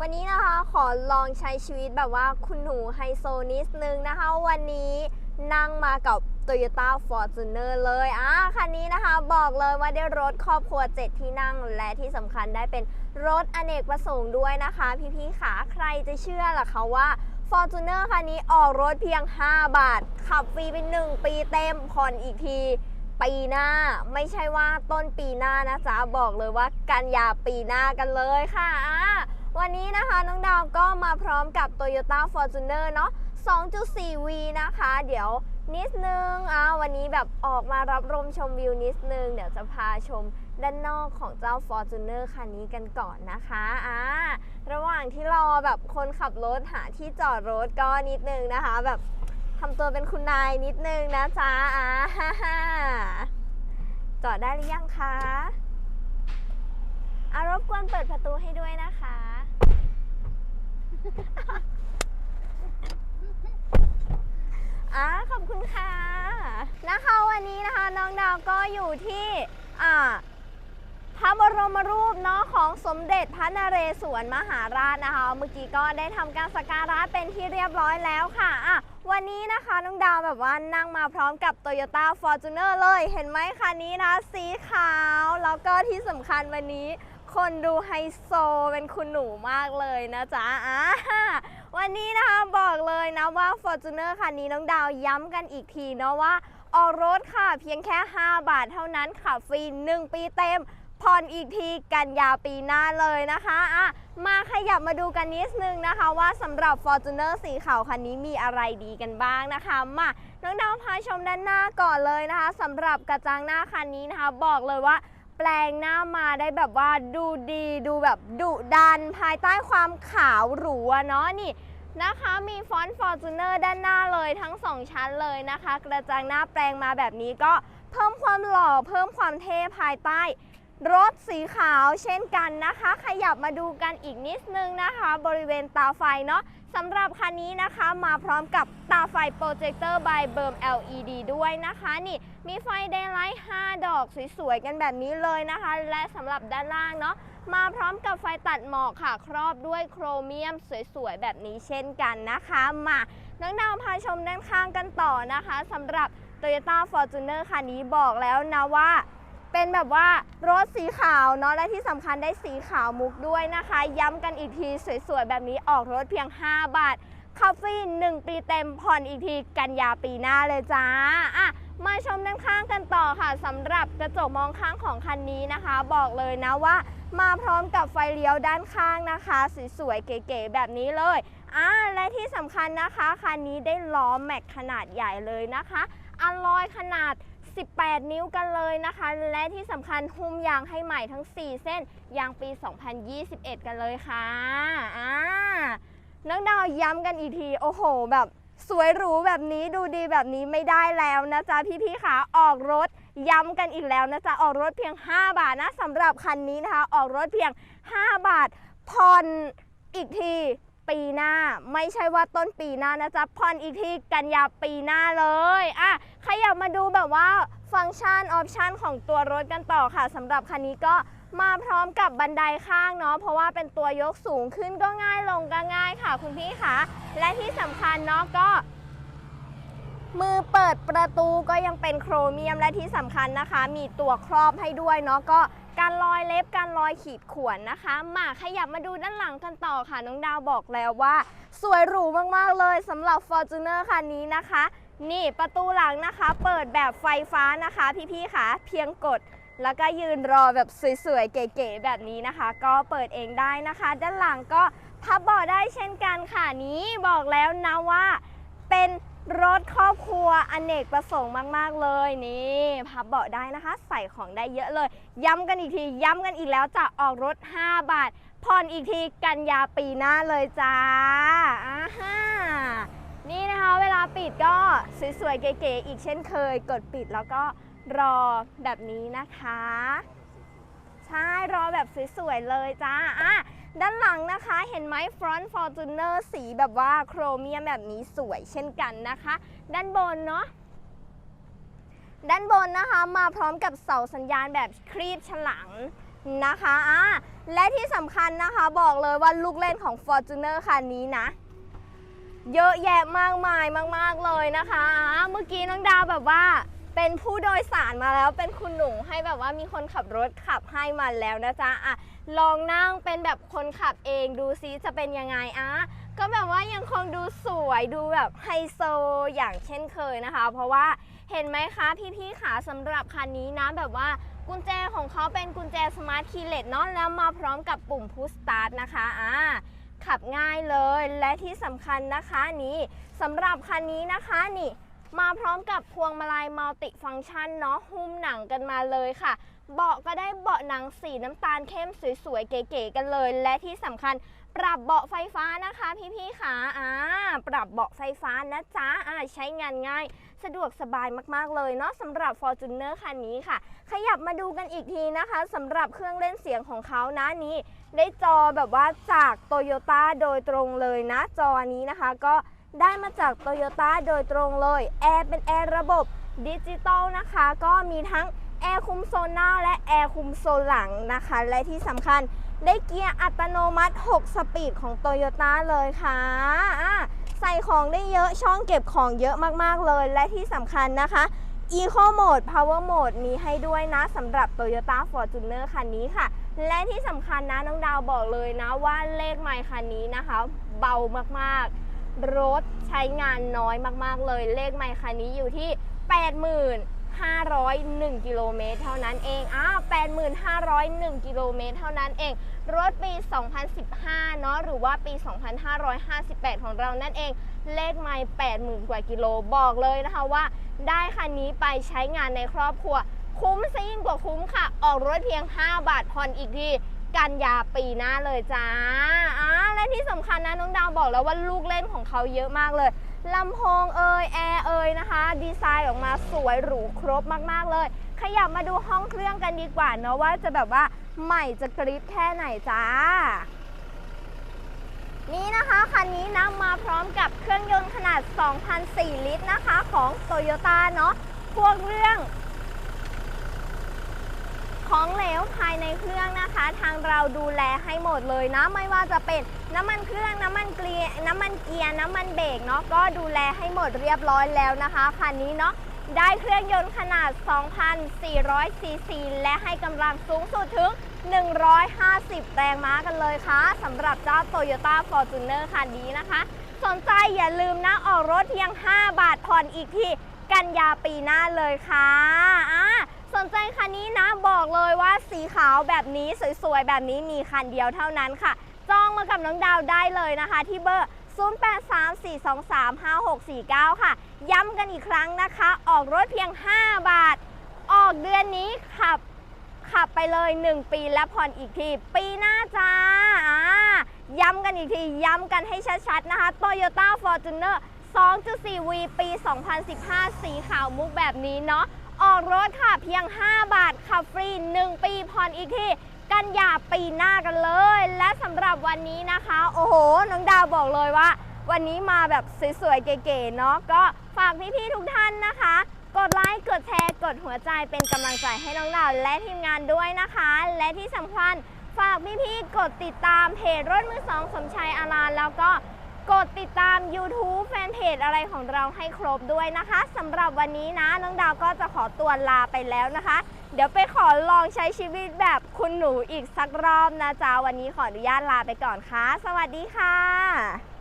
วันนี้นะคะขอลองใช้ชีวิตแบบว่าคุณหนูไฮโซนิดนึงนะคะ วันนี้นั่งมากับ Toyota Fortuner เลยอะคันนี้นะคะ บอกเลยว่าได้รถครอบครัว 7 ที่นั่งและที่สำคัญได้เป็นรถอเนกประสงค์ด้วยนะคะ พี่ๆขาใครจะเชื่อล่ะคะว่า Fortuner คันนี้ออกรถเพียง 5 บาท ขับฟรีเป็น 1 ปีเต็มผ่อนอีกทีปีหน้าไม่ใช่ว่าต้นปีหน้านะจ๊ะบอกเลยว่ากันยาปีหน้ากันเลยค่ะอะ วันนี้นะคะน้องดาวก็มาพร้อมกับ Toyota Fortuner เนาะ 2.4V นะคะ เดี๋ยวนิดนึงอะวันนี้แบบออกมารับลมชมวิวนิดนึง เดี๋ยวจะพาชมด้านนอกของเจ้า Fortuner คันนี้กันก่อนนะคะอะระหว่างที่รอแบบคนขับรถหาที่จอดรถก็นิดนึงนะคะ แบบทำตัวเป็นคุณนายนิดนึงนะจ๊ะอ่าจอดได้หรือยังคะอารบกวนเปิดประตูให้ด้วยนะคะ อ่าขอบคุณค่ะ นะคะวันนี้นะคะน้องดาวก็อยู่ที่อ่าพระบรมรูปเนาะของสมเด็จพระนเรศวรมหาราชนะคะ เมื่อกี้ก็ได้ทำการสักการะเป็นที่เรียบร้อยแล้วค่ะอะ วันนี้นะคะน้องดาวแบบว่านั่งมาพร้อมกับ Toyota Fortuner เลย เห็นไหมคันนี้นะ สีขาว แล้วก็ที่สำคัญวันนี้ คนดูไฮโซเป็นคุณหนูมากเลยนะจ๊ะอ่าวันนี้นะคะบอกเลยนะว่า Fortuner คันนี้น้องดาวย้ำกันอีกทีเนาะว่าออกรถค่ะ เพียงแค่ 5 บาทเท่านั้นขับฟรี 1 ปีเต็มผ่อนอีกทีกันยาปีหน้าเลยนะคะอะมาขยับมาดูกันนิดนึงนะคะว่าสำหรับ Fortuner สีขาวคันนี้มีอะไรดีกันบ้างนะคะมาน้องดาวพาชมด้านหน้าก่อนเลยนะคะสำหรับกระจังหน้าคันนี้นะคะ บอกเลยว่า แปลงหน้ามาได้แบบว่าดูดีดูแบบดุดันภายใต้ความขาวหรูอะเนาะนี่นะคะมีฟอนต์ฟอร์จูเนอร์ด้านหน้าเลยทั้ง 2 ชั้นเลยนะคะ กระจังหน้าแปลงมาแบบนี้ก็เพิ่มความหล่อเพิ่มความเท่ภายใต้ รถสีขาวเช่นกันนะคะ ขยับมาดูกันอีกนิดนึงนะคะ บริเวณตาไฟเนาะสำหรับคันนี้นะคะมาพร้อมกับตาไฟโปรเจคเตอร์บเบิร์ม LED ด้วยนะคะ นี่มีไฟเดย์ไลท์5ดอกสวยๆ กันแบบนี้เลยนะคะ และสำหรับด้านล่างเนาะมาพร้อมกับไฟตัดหมอกค่ะ ครอบด้วยโครเมียมสวยๆ แบบนี้เช่นกันนะคะ มาน้องดาวพาชมด้านข้างกันต่อนะคะสำหรับ Toyota Fortuner คันนี้บอกแล้วนะว่า เป็นแบบว่ารถสีขาวเนาะและที่สำคัญได้สีขาวมุกด้วยนะคะ ย้ำกันอีกทีสวยๆ แบบนี้ออกรถเพียง 5 บาทคาฟี่1 ปีเต็มผ่อนอีกทีกันยาปีหน้าเลยจ้าอะมาชมด้านข้างกันต่อค่ะสำหรับกระจกมองข้างของคันนี้นะคะ บอกเลยนะว่า มาพร้อมกับไฟเลี้ยวด้านข้างนะคะสวยๆเก๋ๆแบบนี้เลยอ่าและที่สำคัญนะคะคันนี้ได้ล้อแม็กขนาดใหญ่เลยนะคะอลลอยขนาด 18 นิ้วกันเลยนะคะ และที่สำคัญหุ้มยางให้ใหม่ทั้ง 4 เส้น ยางปี 2021 กันเลยค่ะอ่าน้องดาวย้ำกันอีกที โอ้โห แบบสวยหรูแบบนี้ดูดีแบบนี้ไม่ได้แล้วนะจ๊ะพี่ๆขาออกรถย้ำกันอีกแล้วนะจ๊ะออกรถเพียง 5 บาทนะสำหรับคันนี้นะคะ ออกรถเพียง 5 บาทผ่อนอีกที ปีหน้า ไม่ใช่ว่าต้นปีหน้านะจ๊ะผ่อนอีกทีกันยาปีหน้าเลยอะขยับมาดูแบบว่าฟังก์ชันออปชันของตัวรถกันต่อค่ะสำหรับคันนี้ก็มาพร้อมกับบันไดข้างเนาะเพราะว่าเป็นตัวยกสูงขึ้นก็ง่ายลงก็ง่ายค่ะคุณพี่คะและที่สำคัญเนาะก็ มือเปิดประตูก็ยังเป็นโครเมียมและที่สำคัญนะคะ มีตัวครอบให้ด้วยเนาะก็ การรอยเล็บการรอยขีดข่วนนะคะ มาขยับมาดูด้านหลังกันต่อค่ะ น้องดาวบอกแล้วว่า สวยหรูมาก ๆ เลยสำหรับ Fortuner คันนี้นะคะ นี่ประตูหลังนะคะ เปิดแบบไฟฟ้านะคะ พี่ๆค่ะ เพียงกดแล้วก็ยืนรอแบบสวยๆ เก๋ๆ แบบนี้นะคะ ก็เปิดเองได้นะคะ ด้านหลังก็พับเบาะได้เช่นกันค่ะนี้บอกแล้วนะว่าเป็น รถครอบครัวอเนกประสงค์มาก ๆ เลยนี่พับเบาะได้นะคะ ใส่ของได้เยอะเลย ย้ำกันอีกที ย้ำกันอีกแล้วจะออกรถ 5 บาทผ่อนอีกทีกันยาปีหน้าเลยจ้าอ่าฮะนี่นะคะเวลาปิดก็สวยๆเก๋ๆอีกเช่นเคย กดปิดแล้วก็รอแบบนี้นะคะ ใช่รอแบบสวยๆเลยจ้าอะ ด้านหลังนะคะเห็นไหม Front Fortuner สีแบบว่าโครเมียมแบบนี้สวยเช่นกันนะคะ ด้านบนเนาะด้านบนนะคะมาพร้อมกับเสาสัญญาณแบบครีบฉลังนะคะอะและที่สำคัญนะคะบอกเลยว่าลูกเล่นของ Fortuner คันนี้นะ เยอะแยะมากมายมาก ๆ เลยนะคะอะเมื่อกี้น้องดาวแบบว่า เป็นผู้โดยสารมาแล้วเป็นคุณหนูให้แบบว่ามีคนขับรถขับให้มาแล้วนะจ๊ะอะลองนั่งเป็นแบบคนขับเองดูซิจะเป็นยังไงอะก็แบบว่ายังคงดูสวยดูแบบไฮโซอย่างเช่นเคยนะคะ เพราะว่าเห็นไหมคะพี่ๆขาสำหรับคันนี้นะแบบว่ากุญแจของเขาเป็นกุญแจสมาร์ทคีย์เลสเนาะแล้วมาพร้อมกับปุ่มพุชสตาร์ทนะคะอ่าขับง่ายเลยและที่สำคัญนะคะนี่สำหรับคันนี้นะคะนี่ มาพร้อมกับพวงมาลัยมัลติฟังก์ชันเนาะหุ้มหนังกันมาเลยค่ะ เบาะก็ได้เบาะหนังสีน้ำตาลเข้มสวยๆ เก๋ๆกันเลย และที่สำคัญปรับเบาะไฟฟ้านะคะพี่ๆค่ะอ่าปรับเบาะไฟฟ้านะจ๊ะอ่าใช้งานง่าย สะดวกสบายมากๆเลยเนาะสำหรับ Fortuner คันนี้ค่ะ ขยับมาดูกันอีกทีนะคะสำหรับเครื่องเล่นเสียงของเขานะนี้ ได้จอแบบว่าจากโตโยต้าโดยตรงเลยนะจอนี้นะคะก็ ได้มาจากโตโยต้าโดยตรงเลยแอร์เป็นแอร์ระบบดิจิตอลนะคะ ก็มีทั้งแอร์คุมโซนหน้าและแอร์คุมโซนหลังนะคะ และที่สำคัญได้เกียร์อัตโนมัติ 6 สปีดของโตโยต้าเลยค่ะะใส่ของได้เยอะช่องเก็บของเยอะมากๆเลย และที่สำคัญนะคะ Eco Mode Power Mode มีให้ด้วยนะสำหรับ Toyota Fortuner คันนี้ค่ะ และที่สำคัญนะน้องดาวบอกเลยนะว่าเลขไมค์คันนี้นะคะ เบามากๆ รถใช้งานน้อยมากๆเลย เลขไมค์คันนี้อยู่ที่ 85,501 กิโลเมตรเท่านั้นเองอ้าว85,501 กิโลเมตรเท่านั้นเอง รถปี 2015 เนาะหรือว่าปี 2558 ของเรานั่นเอง เลขไมล์80,000 กว่ากิโลบอกเลยนะคะว่า ได้คันนี้ไปใช้งานในครอบครัว คุ้มซะยิ่งกว่าคุ้มค่ะ ออกรถเพียง 5 บาทผ่อนอีกที กันยาปีหน้าเลยจ้าอ่าและที่สำคัญนะน้องดาวบอกแล้วว่าลูกเล่นของเขาเยอะมากเลยลำโพงเอยแอร์เอยนะคะ ดีไซน์ออกมาสวยหรูครบมากๆเลย ขยับมาดูห้องเครื่องกันดีกว่าเนาะว่าจะแบบว่าใหม่จะกริ๊บแค่ไหนจ้า นี่นะคะคันนี้นะมาพร้อมกับเครื่องยนต์ขนาด 2,004 ลิตรนะคะของ Toyota เนาะพวกเรื่อง ของเหลวภายในเครื่องนะ ทางเราดูแลให้หมดเลยนะ ไม่ว่าจะเป็นน้ำมันเครื่องน้ำมันเกลียน้ำมันเกียร์น้ำมันเบรกเนาะก็ดูแลให้หมดเรียบร้อยแล้วนะคะคันนี้เนาะได้เครื่องยนต์ขนาด 2,400 ซีซี และให้กำลังสูงสุดถึง 150 แรงม้ากันเลยค่ะสำหรับเจ้า Toyota Fortuner คันนี้นะคะ สนใจอย่าลืมนะออกรถเพียง 5 บาทผ่อนอีกทีกันยาปีหน้าเลยค่ะอะ นใจคันนี้นะบอกเลยว่าสีขาวแบบนี้สวยๆ แบบนี้มีคันเดียวเท่านั้นค่ะ จองมากับน้องดาวได้เลยนะคะ ที่เบอร์ 0834235649 ค่ะ ย้ำกันอีกครั้งนะคะ ออกรถเพียง 5 บาท ออกเดือนนี้ขับขับไปเลย 1 ปีและผ่อนอีกที ปีหน้าจ้าอ่าย้ำกันอีกที ย้ำกันให้ชัดๆนะคะ Toyota Fortuner 2.4V ปี 2015 สีขาวมุกแบบนี้เนาะ ออกรถค่ะเพียง 5 บาทขับฟรี 1 ปีผ่อนอีกที่กันยาปีหน้ากันเลย และสำหรับวันนี้นะคะ โอ้โห น้องดาวบอกเลยว่า วันนี้มาแบบสวยๆ เก๋ๆ เนาะก็ฝากพี่ๆ ทุกท่านนะคะ กดไลค์กดแชร์กดหัวใจเป็นกำลังใจให้น้องดาวและทีมงานด้วยนะคะ และที่สำคัญฝากพี่ๆ กดติดตามเพจรถมือสองสมชัยอารานแล้วก็ กดติดตาม YouTube แฟนเพจอะไรของเราให้ครบด้วยนะคะสำหรับวันนี้นะน้องดาวก็จะขอตัวลาไปแล้วนะคะ เดี๋ยวไปขอลองใช้ชีวิตแบบคุณหนูอีกสักรอบนะจ๊ะวันนี้ขออนุญาตลาไปก่อนค่ะ สวัสดีค่ะ